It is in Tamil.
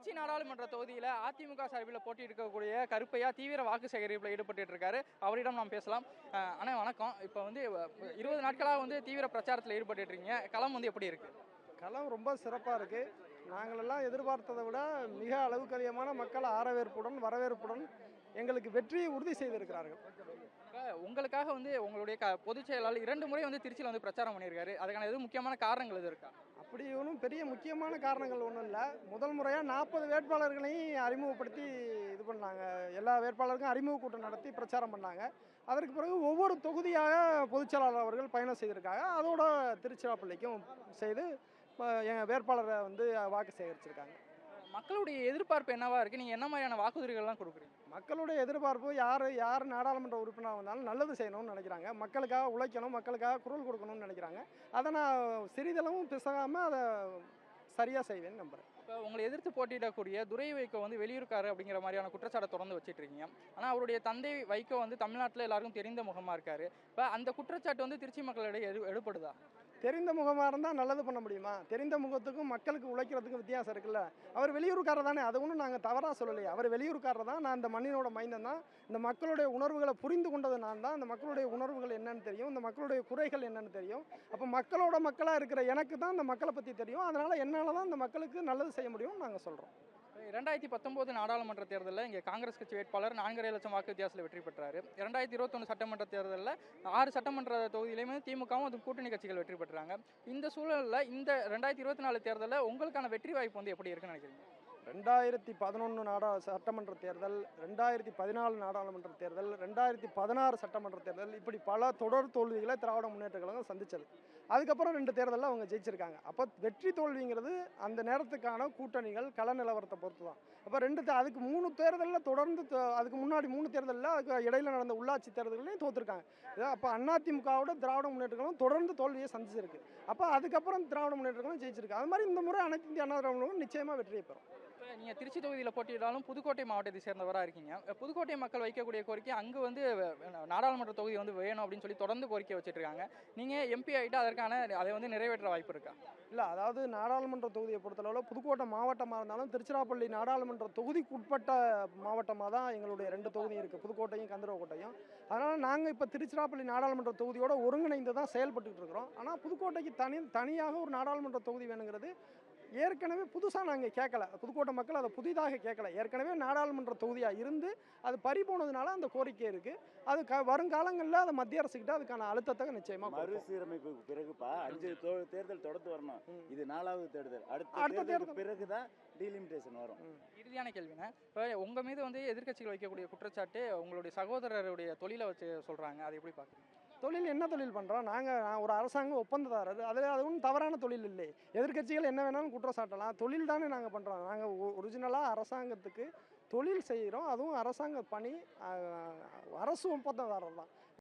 திருச்சி நாடாளுமன்ற தொகுதியில் அதிமுக சார்பில் போட்டியிருக்கக்கூடிய கருப்பையா தீவிர வாக்கு சேகரிப்பில் ஈடுபட்டு இருக்காரு. அவரிடம் நாம் பேசலாம். அண்ணா வணக்கம். இப்போ வந்து இருபது நாட்களாக வந்து தீவிர பிரச்சாரத்தில் ஈடுபட்டு இருக்கீங்க. களம் வந்து எப்படி இருக்கு? களம் ரொம்ப சிறப்பாக இருக்குது நாங்களெல்லாம் எதிர்பார்த்ததை விட மிக அளவுக்கு அதிகமான மக்கள் ஆரவேற்புடன் வரவேற்புடன் எங்களுக்கு வெற்றியை உறுதி செய்திருக்கிறார்கள். உங்களுக்காக வந்து உங்களுடைய க பொதுச் செயலாளர் இரண்டு முறை வந்து திருச்சியில் வந்து பிரச்சாரம் பண்ணியிருக்காரு. அதுக்கான எதுவும் முக்கியமான காரணங்கள் எது இருக்கா? அப்படி ஒன்றும் பெரிய முக்கியமான காரணங்கள் ஒன்றும் இல்லை. முதல் முறையாக நாற்பது வேட்பாளர்களையும் அறிமுகப்படுத்தி இது பண்ணாங்க. எல்லா வேட்பாளருக்கும் அறிமுக கூட்டம் நடத்தி பிரச்சாரம் பண்ணாங்க. அதற்கு பிறகு ஒவ்வொரு தொகுதியாக பொதுச் செயலாளர் அவர்கள் பயணம் செய்திருக்காங்க. அதோட திருச்சிராப்பள்ளிக்கும் செய்து இப்போ எங்கள் வேட்பாளரை வந்து வாக்கு சேகரிச்சிருக்காங்க. மக்களுடைய எதிர்பார்ப்பு என்னவா இருக்கு? நீங்கள் என்ன மாதிரியான வாக்குறுதிகள்லாம் கொடுக்குறீங்க? மக்களுடைய எதிர்பார்ப்பு யார் யார் நாடாளுமன்ற உறுப்பினராக வந்தாலும் நல்லது செய்யணும்னு நினைக்கிறாங்க. மக்களுக்காக உழைக்கணும் மக்களுக்காக குரல் கொடுக்கணும்னு நினைக்கிறாங்க. அதை நான் சிறிதளவும் பிசகாமல் அதை சரியாக செய்வேன்னு நம்புகிறேன் இப்போ உங்களை எதிர்த்து போட்டியிடக்கூடிய துரை வைகோ வந்து வெளியூர்க்காரு அப்படிங்கிற மாதிரியான குற்றச்சாட்டை தொடர்ந்து வச்சிட்டு இருக்கீங்க ஆனால் அவருடைய தந்தை வைகோ வந்து தமிழ்நாட்டில் எல்லாருக்கும் தெரிந்த முகமாக இருக்காரு. இப்போ அந்த குற்றச்சாட்டு வந்து திருச்சி மக்களிடையே எடு எடுப்படுதா தெரிந்த முகமாக இருந்தால் நல்லது பண்ண முடியுமா? தெரிந்த முகத்துக்கும் மக்களுக்கு உழைக்கிறதுக்கும் வித்தியாசம் இருக்குல்ல. அவர் வெளியூர்காரர் தானே அது ஒன்றும் நாங்கள் தவறாக சொல்லலையே. அவர் வெளியூருக்காரர் தான் நான் இந்த மண்ணினோட மைந்தன் தான். இந்த மக்களுடைய உணர்வுகளை புரிந்து கொண்டது நான் தான். இந்த மக்களுடைய உணர்வுகள் என்னன்னு தெரியும். இந்த மக்களுடைய குறைகள் என்னன்னு தெரியும். அப்போ மக்களோட மக்களாக இருக்கிற எனக்கு தான் இந்த மக்களை பற்றி தெரியும். அதனால் என்னால் தான் இந்த மக்களுக்கு நல்லது செய்ய முடியும்னு நாங்கள் சொல்கிறோம் ரெண்டாயிரத்தி பத்தொம்போது நாடாளுமன்ற தேர்தலில் இங்கே காங்கிரஸ் கட்சி வேட்பாளர் நான்கரை லட்சம் வாக்கு வித்தியாசத்தில் வெற்றி பெற்றாரு. இரண்டாயிரத்தி இருபத்தொன்று சட்டமன்ற தேர்தலில் ஆறு சட்டமன்ற தொகுதியிலையுமே திமுகவும் அது கூட்டணி கட்சிகள் வெற்றி பெற்றாங்க. இந்த சூழலில் இந்த ரெண்டாயிரத்தி இருபத்தி நாலு தேர்தலில் உங்களுக்கான வெற்றி வாய்ப்பு வந்து எப்படி இருக்குன்னு நினைக்கிறீங்க? ரெண்டாயிரத்தி பதினொன்று நாடா சட்டமன்ற தேர்தல் ரெண்டாயிரத்தி பதினாலு நாடாளுமன்ற தேர்தல் ரெண்டாயிரத்தி பதினாறு சட்டமன்ற தேர்தல் இப்படி பல தொடர் தோல்விகளை திராவிட முன்னேற்ற கழகம் சந்திச்சது. அதுக்கப்புறம் ரெண்டு தேர்தலில் அவங்க ஜெயிச்சிருக்காங்க. அப்போ வெற்றி தோல்விங்கிறது அந்த நேரத்துக்கான கூட்டணிகள் கள நிலவரத்தை பொறுத்து தான் அப்போ ரெண்டு தே- அதுக்கு மூணு தேர்தலில் தொடர்ந்து தோ- அதுக்கு முன்னாடி மூணு தேர்தலில் அதுக்கு இடையில் நடந்த உள்ளாட்சி தேர்தல்களையும் தோத்துருக்காங்க. அப்போ அதிமுகவோட திராவிட முன்னேற்றங்களும் தொடர்ந்து தோல்வியை சந்திச்சிருக்கு. அப்போ அதுக்கப்புறம் திராவிட முன்னேற்றங்களும் ஜெயிச்சிருக்கு. அது மாதிரி இந்த முறை அனைத்து இந்திய அண்ணா திராவிட நிச்சயமாக வெற்றியை பெறும். நீங்கள் திருச்சி தொகுதியில் போட்டியிட்டாலும் புதுக்கோட்டை மாவட்டத்தை சேர்ந்தவராக இருக்கீங்க. புதுக்கோட்டை மக்கள் வைக்கக்கூடிய கோரிக்கை அங்கே வந்து நாடாளுமன்ற தொகுதி வந்து வேணும் அப்படின்னு சொல்லி தொடர்ந்து கோரிக்கை வச்சுட்டு இருக்காங்க நீங்கள் எம்பி ஆகிட்டு அதற்கான அதை வந்து நிறைவேற்ற வாய்ப்பு இருக்கா? இல்லை அதாவது நாடாளுமன்ற தொகுதியை பொறுத்தளவில் புதுக்கோட்டை மாவட்டமாக இருந்தாலும் திருச்சிராப்பள்ளி நாடாளுமன்ற தொகுதிக்கு உட்பட்ட மாவட்டமாக தான் எங்களுடைய ரெண்டு தொகுதி இருக்குது புதுக்கோட்டையும் கந்தரவக்கோட்டையும். அதனால் நாங்கள் இப்போ திருச்சிராப்பள்ளி நாடாளுமன்ற தொகுதியோட ஒருங்கிணைந்து தான் செயல்பட்டுக்கிட்டு இருக்கிறோம். ஆனால் புதுக்கோட்டைக்கு தனி தனியாக ஒரு நாடாளுமன்ற தொகுதி வேணுங்கிறது ஏற்கனவே புதுசாக நாங்கள் கேட்கல புதுக்கோட்டை மக்கள் அதை புதிதாக கேட்கல ஏற்கனவே நாடாளுமன்ற தொகுதியாக இருந்து அது பறி போனதுனால அந்த கோரிக்கை இருக்குது அது க வருங்காலங்களில் அதை மத்திய அரசுக்கிட்ட அதுக்கான அழுத்தத்தை நிச்சயமாக மறுசீரமைப்புக்கு பிறகுப்பா அஞ்சு தேர்தல் தொடர்ந்து வரணும். இது நாலாவது தேர்தல். அடுத்த அடுத்த தேர்தல். பிறகுதான் டீலிமிட்டேஷன் வரும். இறுதியான கேள்வினா இப்போ உங்கள் மீது வந்து எதிர்க்கட்சிகள் வைக்கக்கூடிய குற்றச்சாட்டு உங்களுடைய சகோதரருடைய தொழிலை வச்சு சொல்கிறாங்க அதை எப்படி பார்க்குறீங்க தொழில் என்ன தொழில் பண்ணுறோம் நாங்கள் நான் ஒரு அரசாங்க ஒப்பந்ததாரர். அதில் அது ஒன்றும் தவறான தொழில் இல்லை. எதிர்க்கட்சிகள் என்ன வேணாலும் குற்றம் சாட்டலாம். தொழில் தானே நாங்கள் பண்ணுறோம் நாங்கள் ஒரிஜினலாக அரசாங்கத்துக்கு தொழில் செய்கிறோம் அதுவும் அரசாங்க பணி அரசு ஒப்பந்ததாரர் தான்.